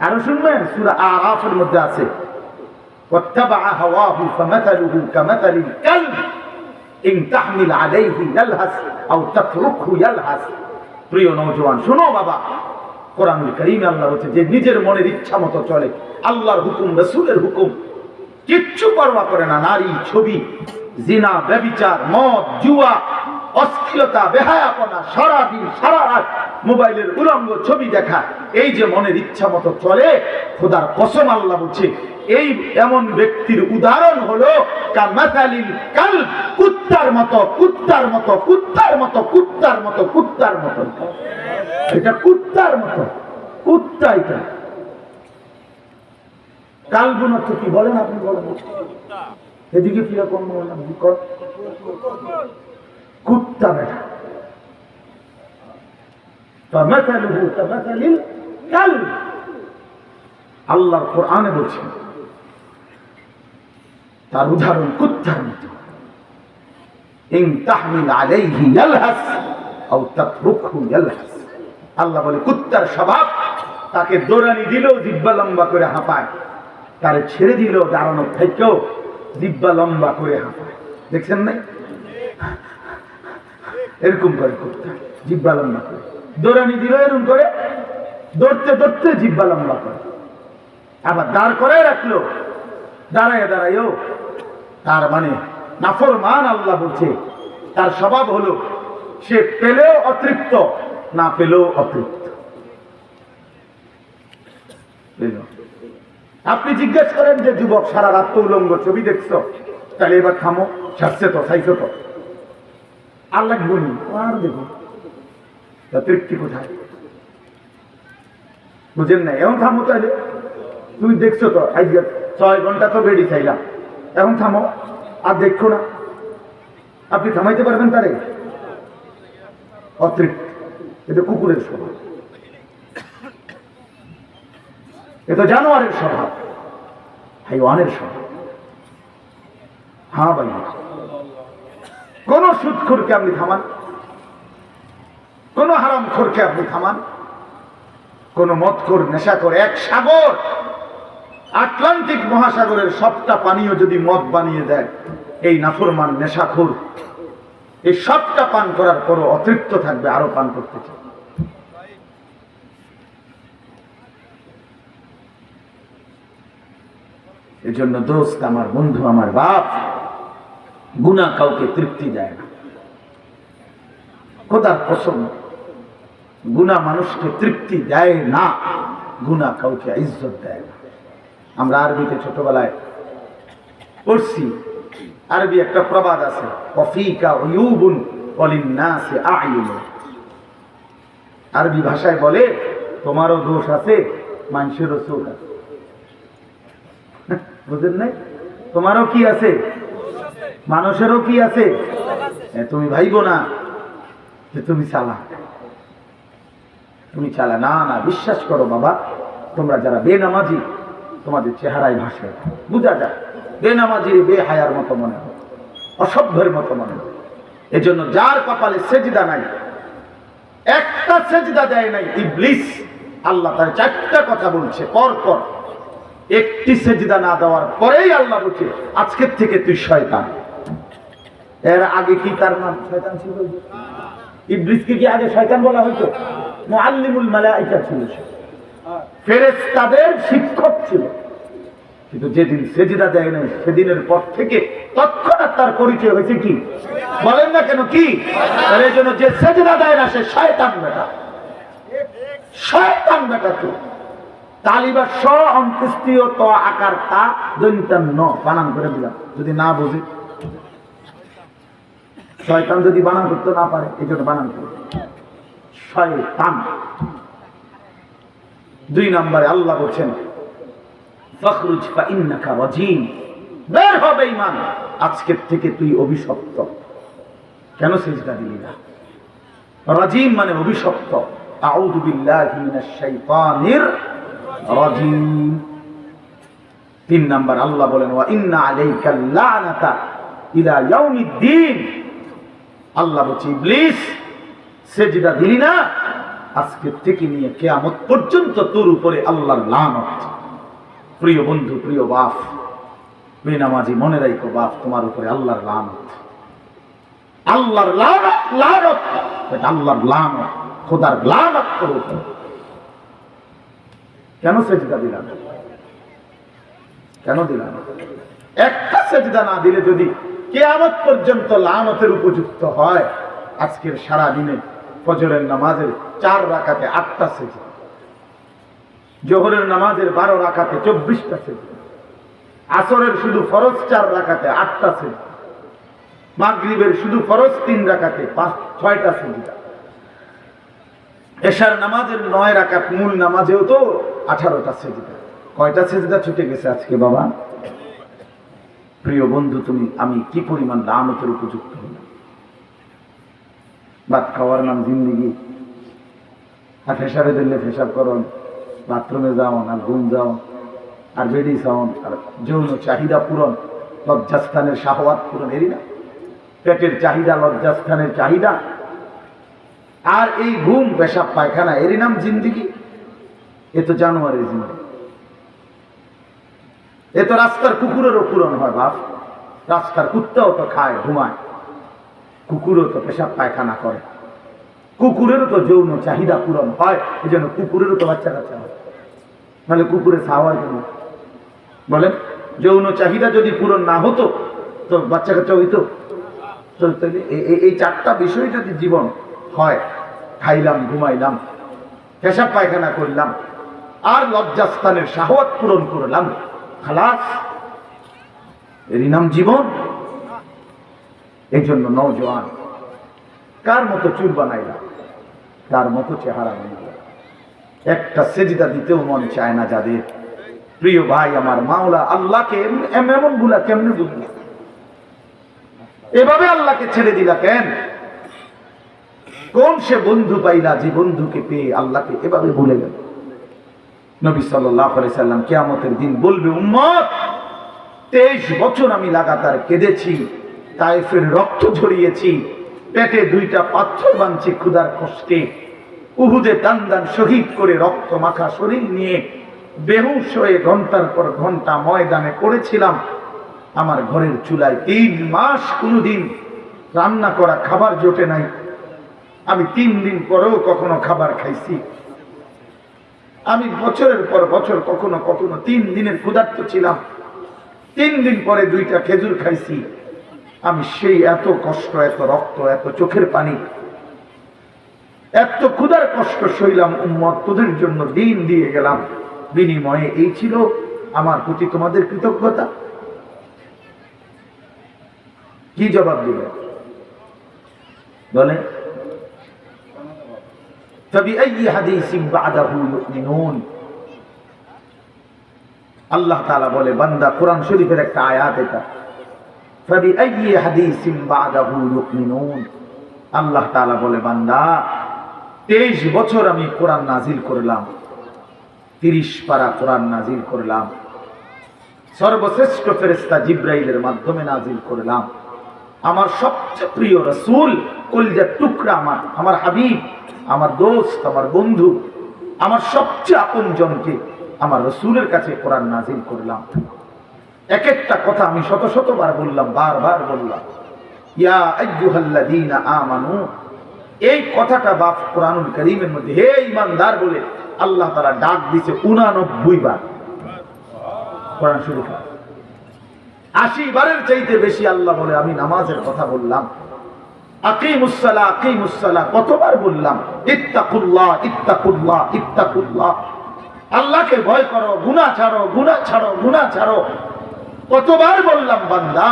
আরো শুনবেন সুরা আরাফের মধ্যে আছে واتبع هواه فمثله كمثل الكلب إن تحمل عليه يلهث أو تتركه يلهث প্রিয় নওজোয়ান শোনো বাবা কোরআন করিমে আল্লাহ বলছে যে নিজের মনের ইচ্ছা মতো চলে আল্লাহর হুকুম রসুলের হুকুম কিচ্ছু পরোয়া করে না নারী ছবি জিনা ব্যবিচার মদ জুয়া অশ্লীলতা বেহায়াপনা সারাদিন সারা রাত মোবাইলের উলঙ্গ ছবি দেখা, এই যে মনের ইচ্ছা মতো চলে, খোদার কসম আল্লাহ বলছে, এই এমন ব্যক্তির উদাহরণ হলো কাল কুত্তার মতো কুত্তার মতো কুত্তার মতো কুত্তার মতো কুত্তার মতো। এটা কুত্তার মতো, কুত্তা এটা। কালগুন অর্থ কি বলেন আপনি বলেন। এদিকে ফিরে কোন বললাম কুত্তা বেটা। فمثله كمثل الكلب আল্লাহর কোরআনে বলছেন তার উদাহরণ কুত্তার মতো ইন তাহমিল আলাইহি ইয়ালহাস আও তাতরুকহু ইয়ালহাস আল্লাহ বলে কুত্তার স্বভাব তাকে দৌড়ানি দিলেও জিব্বা লম্বা করে হাঁপায় তারে ছেড়ে দিলেও দাঁড়ানো থেকেও জিব্বা লম্বা করে হাঁপায় দেখছেন নাই এরকম করে কুত্তা জিব্বা লম্বা করে দৌড়ানি দিল এরকম করে দৌড়তে দৌড়তে জিব্বা লম্বা করে। আবার দাঁড় করে রাখল। দাঁড়ায় দাঁড়ায়ও। তার মানে নাফর মান আল্লাহ বলছে, তার স্বভাব হলো, সে পেলেও অতৃপ্ত, না পেলেও অতৃপ্ত। আপনি জিজ্ঞেস করেন যে, যুবক, সারা রাত উলঙ্গ ছবি দেখছ, তাহলে এবার থামো ছাড়ছে তো চাইছো তো। আল্লাহ গুনি আর দেখো তা তৃপ্তি কোথায়? বুঝেন না এখন থামো তাহলে। তুমি দেখছ তো আজকে ছয় ঘণ্টা তো বেড়ি চাইলাম। এখন থামো, আর দেখছ না। আপনি থামাইতে পারবেন তারে? অতৃপ্ত। এটা কুকুরের স্বভাব। এটা জানোয়ারের স্বভাব। হাইওয়ানের স্বভাব। হ্যাঁ ভাই। কোন সুদখোরকে আপনি থামান। কোন হারাম খোরকে আপনি থামান। কোন মদখোর, নেশাখোর, এক সাগর, আটলান্টিক মহাসাগরের সবটা পানীয় যদি মদ বানিয়ে দেয়, এই নাফরমান, নেশাখোর, এই সবটা পান করার পরও অতৃপ্ত থাকবে আরও পান করতে চায়। এজন্য দোস্ত, আমার বন্ধু, আমার বাপ গুণা কাউকে তৃপ্তি দেয় না। খোদার পছন্দ গুণা মানুষকে তৃপ্তি দেয় না গুণা কাউকে ইজ্জত দেয় না। আমরা আরবিতে ছোটবেলায় পড়ছি, আরবি একটা প্রবাদ আছে আরবি ভাষায় বলে, তোমারও দোষ আছে, মানুষেরও চোখ আছে। বুঝলেন নাই? তোমারও কি আছে? মানুষেরও কি আছে? তুমি ভাইবো না যে তুমি চালা তুমি চালা। না না, বিশ্বাস করো বাবা, তোমরা যারা বেনামাজি, তোমাদের চেহারায় ভাসে। বোঝা যায় বেনামাজি বেহায়ার মতো মনে হয়, অসভ্যের মতো মনে হয়। এজন্য যার কপালে সেজদা নাই, একটা সেজদা দেয় নাই ইবলিস, আল্লাহ তার চারটা কথা বলছে পর পর একটি সেজদা না দেওয়ার পরেই আল্লাহ বলছে, আজকের থেকে তুই শয়তান। এর আগে কি তার নাম শয়তান ছিল? ইবলিসকে কি আগে শয়তান বলা হতো মুআল্লিমুল মালাইকা ছিল সে। ফেরেশতাদের শিক্ষক ছিল। কিন্তু যেদিন সেজদা দেয় নাই, সেদিনের পর থেকে তৎক্ষণাৎ তার পরিচয় হয়েছে কি? বলেন না কেন কি? এই জন্য যে সেজদা দেয় না, সে শয়তান বেটা। শয়তান বেটা তো। তালিবা স অন্ত্যেষ্টিয় ত আকার তা দৈন্তান ন। বানান করে দিলাম, যদি না বুঝে। শয়তান যদি বানান করতে না পারে, এই জন্য বানান করে শয়তান দুই নম্বরে আল্লাহ বলছেন, ফখরুজ ফা ইন্নাকা রাজিম। বের হবে ইমান আজকের থেকে তুই অভিশপ্ত। কেন সেজদা দিলি না? রাজিম মানে অভিশপ্ত। আউযু বিল্লাহি মিনাশ শাইতানির রাজিম। তিন নাম্বার আল্লাহ বলেন, ওয়া ইন্না আলাইকা লানাতা ইলা ইয়াউমিদ্দিন। আল্লাহ বলছে, ইবলিস সেজদা দিলি না, আজকে থেকে নিয়ে কেয়ামত পর্যন্ত তোর উপরে আল্লাহর লানত। প্রিয় বন্ধু, প্রিয় বাপ বেনামাজি মনে রাখো বাপ, তোমার উপরে আল্লাহর লানত। আল্লাহর লানত লানত, এটা আল্লাহর লানত, খোদার লানত তোর উপরে। কেন সেজদা দিলাম কেন দিলাম একটা সেজদা না দিলে যদি কেয়ামত পর্যন্ত লানতের উপযুক্ত হয়, আজকের সারা দিনে ফজরের নামাজের চার রাখাতে আটটা সেজদা। জোহরের নামাজের বারো রাখাতে চব্বিশটা সেজদা। আসরের শুধু ফরজ চার রাখাতে আটটা সেজদা। মাগরিবের শুধু ফরজ তিন রাখাতে পাঁচ, ছয়টা সেজদা। এশার নামাজের নয় রাকাত মূল নামাজেও তো আঠারোটা সেজদা। কয়টা সেজদা ছুটে গেছে আজকে বাবা? প্রিয় বন্ধু, তুমি, আমি কি পরিমাণ দামতের উপযুক্ত? ভাত খাওয়ার নাম জিন্দিগি। আর ফেসাবে দিলে ফেসাব করন, বাথরুমে যাও আর ঘুম যাও, আর বেডি চাওন আর যৌন চাহিদা পূরণ, লজ্জাস্থানের শাহওয়াত পূরণ, এরই না? পেটের চাহিদা, লজ্জাস্থানের চাহিদা। আর এই ঘুম, পেশাব, পায়খানা, এরই নাম জিন্দিগি। এ তো জানোয়ারের জিন্দিগি। এ তো রাস্তার কুকুরেরও পূরণ হয় বাপ। রাস্তার কুত্তাও তো খায়, ঘুমায়। কুকুরও তো পেশাব পায়খানা করে। কুকুরেরও তো যৌন চাহিদা পূরণ হয়, এই জন্য কুকুরেরও তো বাচ্চা কাচ্চা হয়। নাহলে কুকুরে খাওয়ায় কেন? বলেন, যৌন চাহিদা যদি পূরণ না হতো, তো বাচ্চা কাচ্চা হইতো। এই চারটা বিষয় যদি জীবন হয়, খাইলাম, ঘুমাইলাম, পেশাব পায়খানা করলাম, আর লজ্জাস্থানের সাহত পূরণ করলাম, খালাস, এরই নাম জীবন। এই জন্য নৌজওয়ান কার মতো চুল বানাইলাম কার মতো চেহারা বানাইলাম একটা সেজিদা দিতেও মন চায় না যাদের। প্রিয় ভাই, আমার মাওলা, আল্লাহকে এম- এম- এমনগুলা কেমনে বুঝলি এভাবে আল্লাহকে ছেড়ে দিলা কেন? কোন সে বন্ধু পাইলা যে বন্ধুকে পেয়ে আল্লাহকে এভাবে ভুলে গেল? নবী সাল্লাম কেয়ামতের দিন বলবে, উম্মত, তেইশ বছর আমি লাগাতার কেঁদেছি। তাইফের রক্ত ঝরিয়েছি, পেটে দুইটা পাথর বাঁধছি ক্ষুধার কষ্টে। উহুদে দান দান শহীদ করে রক্ত মাখা শরীর নিয়ে বেহুশ হয়ে ঘণ্টার পর ঘণ্টা ময়দানে পড়েছিলাম। আমার ঘরের চুলায় তিন মাস কোনোদিন রান্না করা খাবার জোটে নাই। আমি তিন দিন পরেও কখনো খাবার খাইছি। আমি বছরের পর বছর কখনো কখনো তিন দিনের ক্ষুধার্ত ছিলাম। তিন দিন পরে দুইটা খেজুর খাইছি। আমি সেই এত কষ্ট, এত রক্ত, এত চোখের পানি, এত ক্ষুদার কষ্ট সইলাম উম্মত, তোদের জন্য দিন দিয়ে গেলাম। বিনিময়ে এই ছিল আমার প্রতি তোমাদের কৃতজ্ঞতা। কি জবাব দিল বলে আল্লাহ বলে, বান্দা কোরআন শরীফের একটা আয়াত এটা। আল্লাহ তাআলা বলে, বান্দা 23 বছর আমি কোরআন নাজিল করলাম 30 পারা কোরআন নাজিল করলাম, সর্বশ্রেষ্ঠ ফেরেস্তা জিব্রাইলের মাধ্যমে নাজিল করলাম। আমার সবচেয়ে প্রিয় রসুল কলজার টুকরা আমার আমার হাবিব, আমার দোস্ত, আমার বন্ধু, আমার সবচেয়ে আপন জনকে আমার রসুলের কাছে কোরআন নাজিল করলাম। এক একটা কথা আমি শত শতবার বললাম, বারবার বললাম। ইয়া আইয়ুহাল্লাযীনা আমানু, এই কথাটা বাপ কোরআনুল করিমের মধ্যে, হে ইমানদার বলে আল্লাহ তারা ডাক দিছে উনানব্বই বার। কোরআন শরীফ আশি বারের চাইতে বেশি আল্লাহ বলে আমি নামাজের কথা বললাম। আকিমুসালা আকিমুসালা কতবার বললাম, ইত্তাকুল্লাহ ইত্তাকুল্লাহ ইত্তাকুল্লাহ। আল্লাহকে ভয় করো, গুনাহ ছাড়ো গুনাহ ছাড়ো গুনাহ ছাড়ো। কতবার বললাম, বান্দা?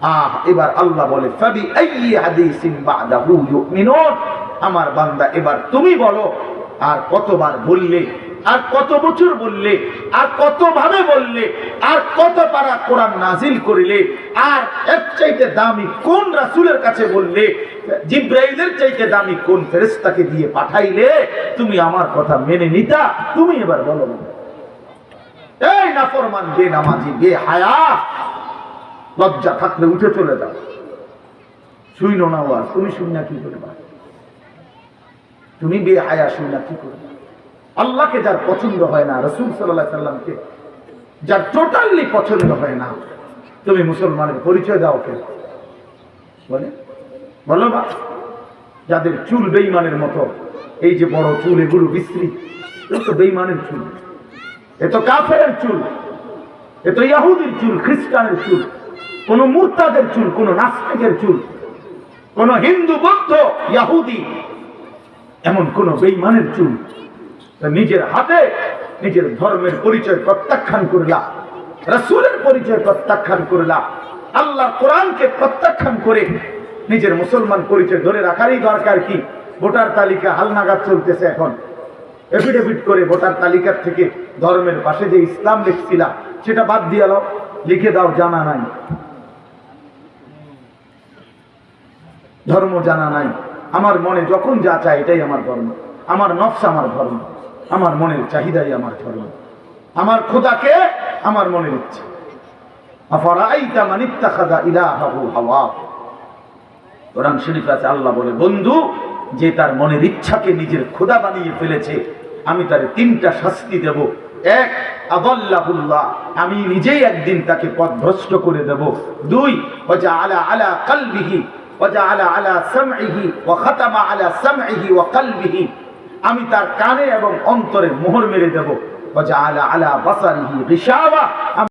আহ, এবার আল্লাহ বলে ফাবি আইয়ি হাদিসিন বাদাহু ইউমিনুন। আমার বান্দা, এবার তুমি বলো, আর কতবার বললে, আর কত বছর বললে, আর কত ভাবে বললে, আর কত পারা কোরআন নাজিল করিলে, আর এর চাইতে দামি কোন রাসূলের কাছে বললে, জিব্রাইলের চাইতে দামি কোন ফেরেশতাকে দিয়ে পাঠাইলে, তুমি আমার কথা মেনে নিতা। তুমি এবার বলো এই নাফরমান বে নামাজি বে হায়া লজ্জা থাকলে উঠে চলে যাও। শুইল না ওয়াজ তুমি শুনি না কি করবা? তুমি বে হায়া শুনলা কি করবে? আল্লাহকে যার পছন্দ হয় না, রসুল সাল্লাহ সাল্লামকে যার টোটালি পছন্দ হয় না, তুমি মুসলমানের পরিচয় দাও কে বলে, বলো বা যাদের চুল বেইমানের মতো, এই যে বড় চুল, এগুলো বিশ্রী তো বেইমানের চুল। এ তো কাফের চুল, এ তো ইয়াহুদির চুল, খ্রিস্টানের চুল, কোন মুরতাদের চুল, কোন নাস্তিকের চুল, কোন হিন্দু, বৌদ্ধ, ইয়াহুদি, এমন কোন বেইমানের চুল। নিজের হাতে, নিজের ধর্মের পরিচয় প্রত্যাখ্যান করলা, রাসূলের পরিচয় প্রত্যাখ্যান করলা আল্লাহ কোরআনকে প্রত্যাখ্যান করে নিজের মুসলমান পরিচয় ধরে রাখারই দরকার কি? ভোটার তালিকা হালনাগাদ চলতেছে এখন। এফিডেভিট করে ভোটার তালিকার থেকে ধর্মের পাশে যে ইসলাম লিখছিলাম সেটা বাদ দিয়ে দাও, লিখে দাও, জানা নাই। ধর্ম জানা নাই। আমার মনে যখন যা চায়, এটাই আমার ধর্ম। আমার নকশা আমার ধর্ম। আমার মনের চাহিদাই আমার ধর্ম। আমার খোদাকে আমার মনের ইচ্ছা আল্লাহ বলে, বন্ধু, যে তার মনের ইচ্ছাকে নিজের খোদা বানিয়ে ফেলেছে, আমি তার তিনটা শাস্তি দেব। এক, আদাল্লাহুল্লাহ, আমি নিজেই একদিন তাকে পথভ্রষ্ট করে দেব। দুই ওজা আলা আলা কালবিহি ওজা আলা আলা সামইহি ওয়া খাতামা আলা সামইহি ওয়া কালবিহি। আমি তার কানে এবং অন্তরে মোহর মেরে দেব। ওজা আলা আলা বাসারিহি গিশাওয়া